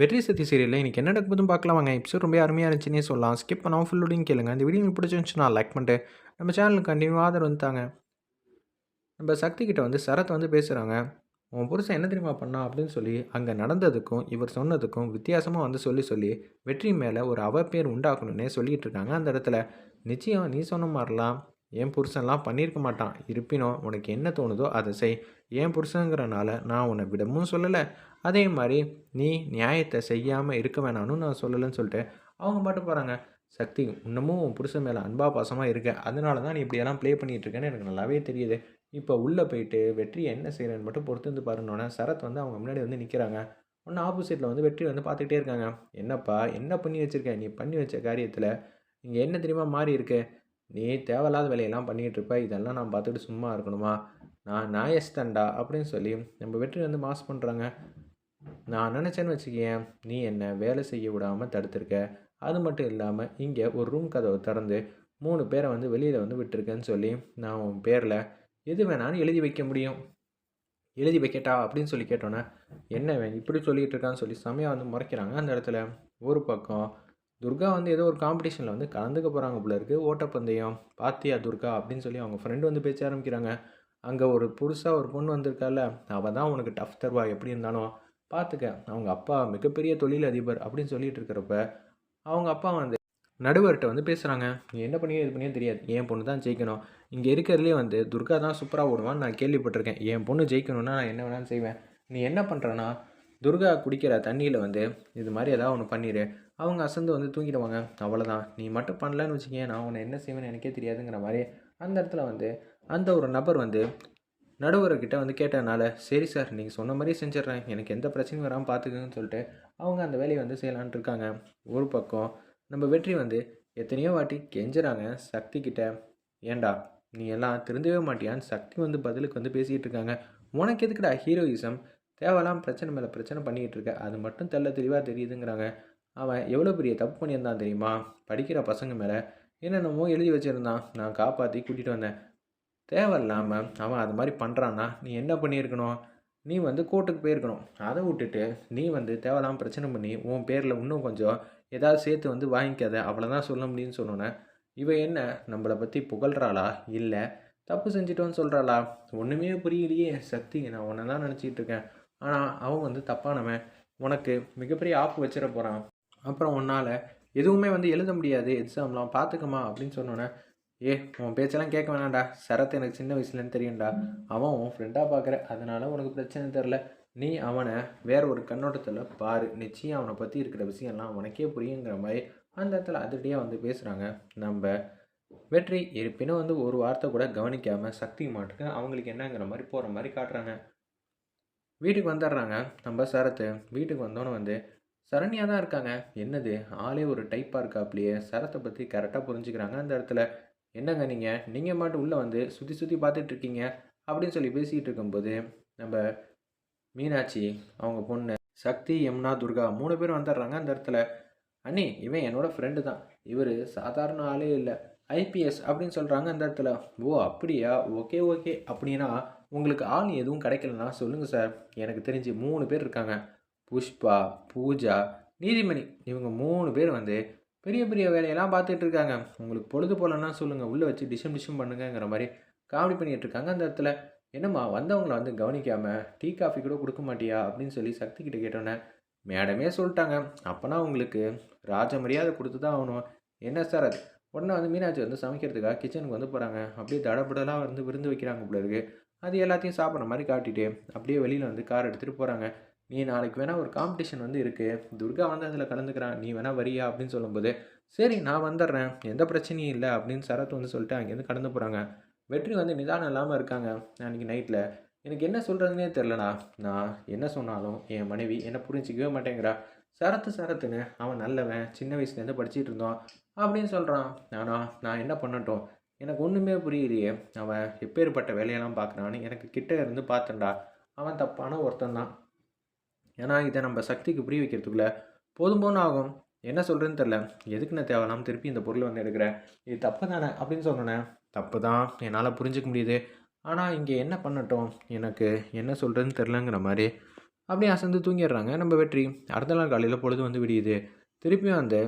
வெற்றி சத்தி சீரியலில் இன்றைக்கி என்ன நடக்குதுன்னு பார்க்கலாம். வாங்க எபிசோட் ரொம்ப அருமையாக இருந்துச்சுன்னே சொல்லலாம். ஸ்கிப் பண்ணாமல் ஃபுல்லோடையும் கேளுங்க. இந்த வீடியோ உங்களுக்கு பிடிச்சிருந்துச்சுன்னா லைக் பண்ணிட்டு நம்ம சேனலுக்கு கண்டினியூ ஆதரவு வந்துட்டாங்க நம்ம சக்தி கிட்ட வந்து சரத் வந்து பேசுகிறாங்க உன் புருஷன் என்ன தெரியுமா பண்ணா அப்படின்னு சொல்லி அங்கே நடந்ததுக்கும் இவர் சொன்னதுக்கும் வித்தியாசமாக வந்து சொல்லி சொல்லி வெற்றி மேலே ஒரு அவப்பேர் உண்டாக்கணும்னே சொல்லிகிட்டு இருக்காங்க அந்த இடத்துல. நிச்சயம் நீ சொன்ன மாதிரிலாம் என் புருஷன்லாம் பண்ணியிருக்க மாட்டான். இருப்பினும் உனக்கு என்ன தோணுதோ அதை செய். என் புருஷங்கிறனால நான் உன்னை விடவும் சொல்லலை. அதே மாதிரி நீ நியாயத்தை செய்யாமல் இருக்க வேணாம்னு நான் சொல்லலைன்னு சொல்லிட்டு அவங்க பாட்டு போகிறாங்க சக்தி இன்னமும் உன் புருஷன் மேலே அன்பா பாசமாக இருக்க. அதனால தான் நீ இப்படியெல்லாம் ப்ளே பண்ணிகிட்டு இருக்கேன்னு எனக்கு நல்லாவே தெரியுது. இப்போ உள்ளே போயிட்டு வெற்றி என்ன செய்கிறேன்னு மட்டும் பொறுத்து வந்து பாருன்னொன்னே சரத் வந்து அவங்க முன்னாடி வந்து நிற்கிறாங்க ஒன்று ஆப்போசிட்டில் வந்து வெற்றி வந்து பார்த்துக்கிட்டே இருக்காங்க. என்னப்பா என்ன பண்ணி வச்சுருக்க? நீ பண்ணி வச்ச காரியத்தில் இங்கே என்ன தெரியுமா மாறி இருக்கு? நீ தேவையில்லாத வேலையெல்லாம் பண்ணிகிட்டு இருப்ப இதெல்லாம் நான் பார்த்துட்டு சும்மா இருக்கணுமா? நான் நாயஸ்தண்டா அப்படின்னு சொல்லி நம்ம வெற்றி வந்து மாஸ் பண்ணுறாங்க நான் நினச்சேன்னு வச்சுக்கேன் நீ என்னை வேலை செய்ய விடாமல் தடுத்திருக்க. அது மட்டும் இல்லாமல் இங்கே ஒரு ரூம் கதவை திறந்து மூணு பேரை வந்து வெளியில் வந்து விட்டுருக்கேன்னு சொல்லி நான் உன் பேரில் எது வேணாலும் எழுதி வைக்க முடியும். எழுதி வைக்கட்டா அப்படின்னு சொல்லி கேட்டோன்னே என்ன இப்படி சொல்லிகிட்டு இருக்கான்னு சொல்லி செமையாக வந்து முறைக்கிறாங்க அந்த இடத்துல. ஒரு பக்கம் துர்கா வந்து ஏதோ ஒரு காம்படிஷனில் வந்து கலந்துக்க போகிறாங்க போல இருக்குது ஓட்டப்பந்தயம் பாத்தியா துர்கா அப்படின்னு சொல்லி அவங்க ஃப்ரெண்டு வந்து பேச ஆரம்பிக்கிறாங்க. அங்கே ஒரு புதுசாக ஒரு பொண்ணு வந்திருக்கால அவள் தான் உனக்கு டஃப் தருவா எப்படி இருந்தாலும். பார்த்துக்க அவங்க அப்பா மிகப்பெரிய தொழில் அதிபர் அப்படின்னு சொல்லிட்டு இருக்கிறப்ப அவங்க அப்பா வந்து நடுவர்கிட்ட வந்து பேசுகிறாங்க நீ என்ன பண்ணியோ இது பண்ணியோ தெரியாது. என் பொண்ணு தான் ஜெயிக்கணும். இங்கே இருக்கிறதுலே வந்து துர்கா தான் சூப்பராக ஓடுவான்னு நான் கேள்விப்பட்டிருக்கேன். என் பொண்ணு ஜெயிக்கணும்னா நான் என்ன வேணாலும் செய்வேன். நீ என்ன பண்ணுறேன்னா துர்கா குடிக்கிற தண்ணியில் வந்து இது மாதிரி ஏதாவது ஒன்று பண்ணிடு அவங்க அசந்து வந்து தூங்கிடுவாங்க. அவ்வளோதான் நீ மட்டும் பண்ணலன்னு வச்சுக்கேன். நான் உன்னை என்ன செய்வேன்னு எனக்கே தெரியாதுங்கிற மாதிரி அந்த இடத்துல வந்து அந்த ஒரு நபர் வந்து நடுவர்கிட்ட வந்து கேட்டதுனால சரி சார் நீங்கள் சொன்ன மாதிரி செஞ்சிட்றேன். எனக்கு எந்த பிரச்சனையும் வராமல் பார்த்துக்குங்கன்னு சொல்லிட்டு அவங்க அந்த வேலையை வந்து செய்யலான்ட்டு இருக்காங்க. ஒரு பக்கம் நம்ம வெற்றி வந்து எத்தனையோ வாட்டி கெஞ்சுறாங்க சக்தி கிட்ட. ஏண்டா நீ எல்லாம் திருந்தவே மாட்டியான்னு சக்தி வந்து பதிலுக்கு வந்து பேசிக்கிட்டு இருக்காங்க. உனக்கு எதுக்குடா ஹீரோயிசம்? தேவையெல்லாம் பிரச்சனை மேலே பிரச்சனை பண்ணிக்கிட்டு இருக்க. அது மட்டும் தெல்ல தெளிவாக தெரியுதுங்கிறாங்க. அவன் எவ்வளோ பெரிய தப்பு பண்ணியிருந்தான் தெரியுமா? படிக்கிற பசங்க மேலே என்னென்னமோ எழுதி வச்சுருந்தான். நான் காப்பாற்றி கூட்டிகிட்டு வந்தேன். தேவையில்லாமல் அவன் அது மாதிரி பண்ணுறான்னா நீ என்ன பண்ணியிருக்கணும்? நீ வந்து கோர்ட்டுக்கு போயிருக்கணும். அதை விட்டுட்டு நீ வந்து தேவையில்லாமல் பிரச்சனை பண்ணி உன் பேரில் இன்னும் கொஞ்சம் ஏதாவது சேர்த்து வந்து வாங்கிக்காத. அவ்வளோதான் சொல்ல முடியும்னு சொன்னோன்னே இவன் என்ன நம்மளை பற்றி புகழ்கிறாளா இல்லை. தப்பு செஞ்சிட்டோன்னு சொல்கிறாளா ஒன்றுமே புரியலையே. சக்தி நான் உன்னை தான் நினச்சிக்கிட்டு இருக்கேன். ஆனால் அவன் வந்து தப்பானவன். உனக்கு மிகப்பெரிய ஆப்பு வச்சிட போகிறான் அப்புறம் உன்னால் எதுவுமே வந்து எழுத முடியாது. எக்ஸாம்லாம் பார்த்துக்கமா அப்படின்னு சொன்னோன்னே ஏ உன் பேச்செல்லாம் கேட்க வேணாம்டா. சரத் எனக்கு சின்ன வயசுலேருந்து தெரியும்டா. அவன் உன் ஃப்ரெண்டாக பார்க்குற அதனால உனக்கு பிரச்சனை தெரில நீ அவனை வேற ஒரு கண்ணோட்டத்தில் பாரு. நிச்சயம் அவனை பற்றி இருக்கிற விஷயம்லாம் உனக்கே புரியுங்கிற மாதிரி அந்த இடத்துல அதிரடியாக வந்து பேசுகிறாங்க நம்ம வெற்றி இருப்பினும் வந்து ஒரு வார்த்தை கூட கவனிக்காமல் சக்தி மாட்டுக்கு அவங்களுக்கு என்னங்கிற மாதிரி போகிற மாதிரி காட்டுறாங்க. வீட்டுக்கு வந்துடுறாங்க. நம்ம சரத்து வீட்டுக்கு வந்தோன்னே வந்து சரண்யா தான் இருக்காங்க. என்னது? ஆளே ஒரு டைப்பாக இருக்காப்லையே. சரத்தை பற்றி கரெக்டாக புரிஞ்சுக்கிறாங்க அந்த இடத்துல. என்னங்க நீங்கள் நீங்கள் மட்டும் உள்ளே வந்து சுற்றி சுற்றி பார்த்துட்டு இருக்கீங்க அப்படின்னு சொல்லி பேசிகிட்டு இருக்கும்போது நம்ம மீனாட்சி அவங்க பொண்ணு சக்தி யமுனா துர்கா மூணு பேரும் வந்துடுறாங்க அந்த இடத்துல. அண்ணி இவன் என்னோடய ஃப்ரெண்டு தான். இவர் சாதாரண ஆளே இல்லை. ஐபிஎஸ் அப்படின்னு சொல்கிறாங்க அந்த இடத்துல. ஓ அப்படியா? Okay okay. அப்படின்னா உங்களுக்கு ஆள் எதுவும் கிடைக்கலன்னா சொல்லுங்கள் சார். எனக்கு தெரிஞ்சு மூணு பேர் இருக்காங்க. புஷ்பா பூஜா நீதிமணி இவங்க மூணு பேர் வந்து பெரிய பெரிய வேலையெல்லாம் பார்த்துட்டு இருக்காங்க. உங்களுக்கு பொழுது போலன்னா சொல்லுங்கள் உள்ளே வச்சு டிஷம் டிஷம் பண்ணுங்கிற மாதிரி காமெடி பண்ணிகிட்டு இருக்காங்க. அந்த இடத்துல என்னம்மா வந்தவங்கள வந்து கவனிக்காமல் டீ காஃபி கூட கொடுக்க மாட்டியா? அப்படின்னு சொல்லி சக்தி கிட்ட கேட்டோன்னே மேடமே சொல்லிட்டாங்க. அப்போனா உங்களுக்கு ராஜ மரியாதை கொடுத்து தான் ஆகணும். என்ன சார் அது? உடனே வந்து மீனாட்சி வந்து சமைக்கிறதுக்காக கிச்சனுக்கு வந்து போகிறாங்க அப்படியே தடபுடலாக வந்து விருந்து வைக்கிறாங்க போல அது எல்லாத்தையும் சாப்பிட்ற மாதிரி காட்டிட்டு அப்படியே வெளியில் வந்து கார் எடுத்துகிட்டு போகிறாங்க நீ நாளைக்கு வேணால் ஒரு காம்படிஷன் வந்து இருக்குது துர்கா வந்து அதில் கலந்துக்கிறான். நீ வேணால் வரியா அப்படின்னு சொல்லும்போது சரி நான் வந்துடுறேன். எந்த பிரச்சனையும் இல்லை அப்படின்னு சரத் வந்து சொல்லிட்டு அங்கேருந்து கடந்து போகிறாங்க வெற்றி வந்து நிதானம் இல்லாமல் இருக்காங்க அன்றைக்கி நைட்டில் எனக்கு என்ன சொல்கிறதுனே தெரிலடா நான் என்ன சொன்னாலும் என் மனைவி என்னை புரிஞ்சிக்கவே மாட்டேங்கிறா. சரத்து சரத்துன்னு அவன் நல்லவன் சின்ன வயசுலேருந்து படிச்சுட்டு இருந்தான் அப்படின்னு சொல்கிறான் ஆனால் நான் என்ன பண்ணட்டும்? எனக்கு ஒன்றுமே புரியலையே. அவன் எப்பேற்பட்ட வேலையெல்லாம் பார்க்குறான்னு எனக்கு கிட்டே இருந்து பார்த்தேன்டா. அவன் தப்பான ஒருத்தன் தான். ஏன்னா இதை நம்ம சக்திக்கு புரிய வைக்கிறதுக்குள்ள போதும் போன ஆகும். என்ன சொல்கிறேன்னு தெரில எதுக்கு நான் தேவையில்லாமல் திருப்பி இந்த பொருளை வந்து எடுக்கிறேன்? இது தப்பு தானே? அப்படின்னு சொன்னேன். தப்பு தான். என்னால் புரிஞ்சிக்க முடியுது. ஆனால் இங்கே என்ன பண்ணட்டும்? எனக்கு என்ன சொல்கிறதுன்னு தெரிலங்கிற மாதிரி அப்படியே அசந்து தூங்கிடுறாங்க. நம்ம வெற்றி. அடுத்த நாள் காலையில் பொழுது வந்து விடியுது. திருப்பியும் வந்து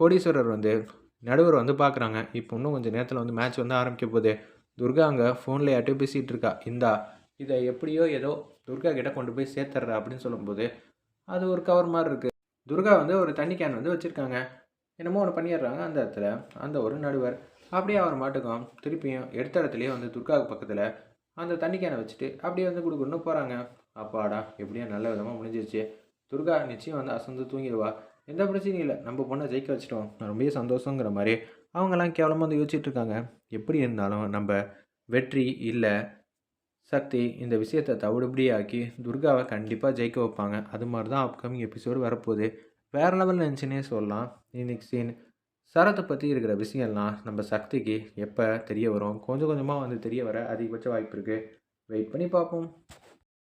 கோடீஸ்வரர் வந்து நடுவர் வந்து பார்க்குறாங்க இப்போ இன்னும் கொஞ்சம் நேரத்தில் வந்து மேட்ச் வந்து ஆரம்பிக்க போகுது. துர்கா அங்கே ஃபோனில் யார்ட்டையும் பேசிகிட்டு இருக்கா. இந்தா இதை எப்படியோ ஏதோ துர்கா கிட்ட கொண்டு போய் சேர்த்துட்ற அப்படின்னு சொல்லும்போது அது ஒரு கவர் மாதிரி இருக்குது துர்கா வந்து ஒரு தண்ணி கேன் வந்து வச்சுருக்காங்க. என்னமோ ஒன்று பண்ணிடுறாங்க அந்த இடத்துல. அந்த ஒரு நடுவர் அப்படியே அவர் மாட்டுக்கும் திருப்பியும் எடுத்த இடத்துலையே வந்து துர்காவுக்கு பக்கத்தில் அந்த தண்ணி கேனை வச்சுட்டு அப்படியே வந்து கொடுக்கணும்னு போகிறாங்க அப்பாடா எப்படியோ நல்ல விதமாக முடிஞ்சிருச்சு. துர்கா நிச்சயம் வந்து அசந்து தூங்கிடுவா. எந்த பிரச்சனையும் இல்லை. நம்ம பொண்ணை ஜெயிக்க வச்சிட்டோம். ரொம்ப சந்தோஷங்கிற மாதிரி அவங்கெல்லாம் கேவலமாக வந்து யோசிச்சுட்டு இருக்காங்க. எப்படி இருந்தாலும் நம்ம வெற்றி இல்லை. சக்தி இந்த விஷயத்தை தவிடுபடியாக்கி துர்காவை கண்டிப்பாக ஜெயிக்க வைப்பாங்க. அது மாதிரி தான் அப்கமிங் எபிசோடு வரப்போகுது. வேறு லெவல் நினச்சினே சொல்லலாம். இன்னைக்கு சீன் சரத்தை பற்றி இருக்கிற விஷயம்லாம் நம்ம சக்திக்கு எப்போ தெரிய வரும்? கொஞ்சம் கொஞ்சமாக வந்து தெரிய வர அதிகபட்ச வாய்ப்பு இருக்குது வெயிட் பண்ணி பார்ப்போம்.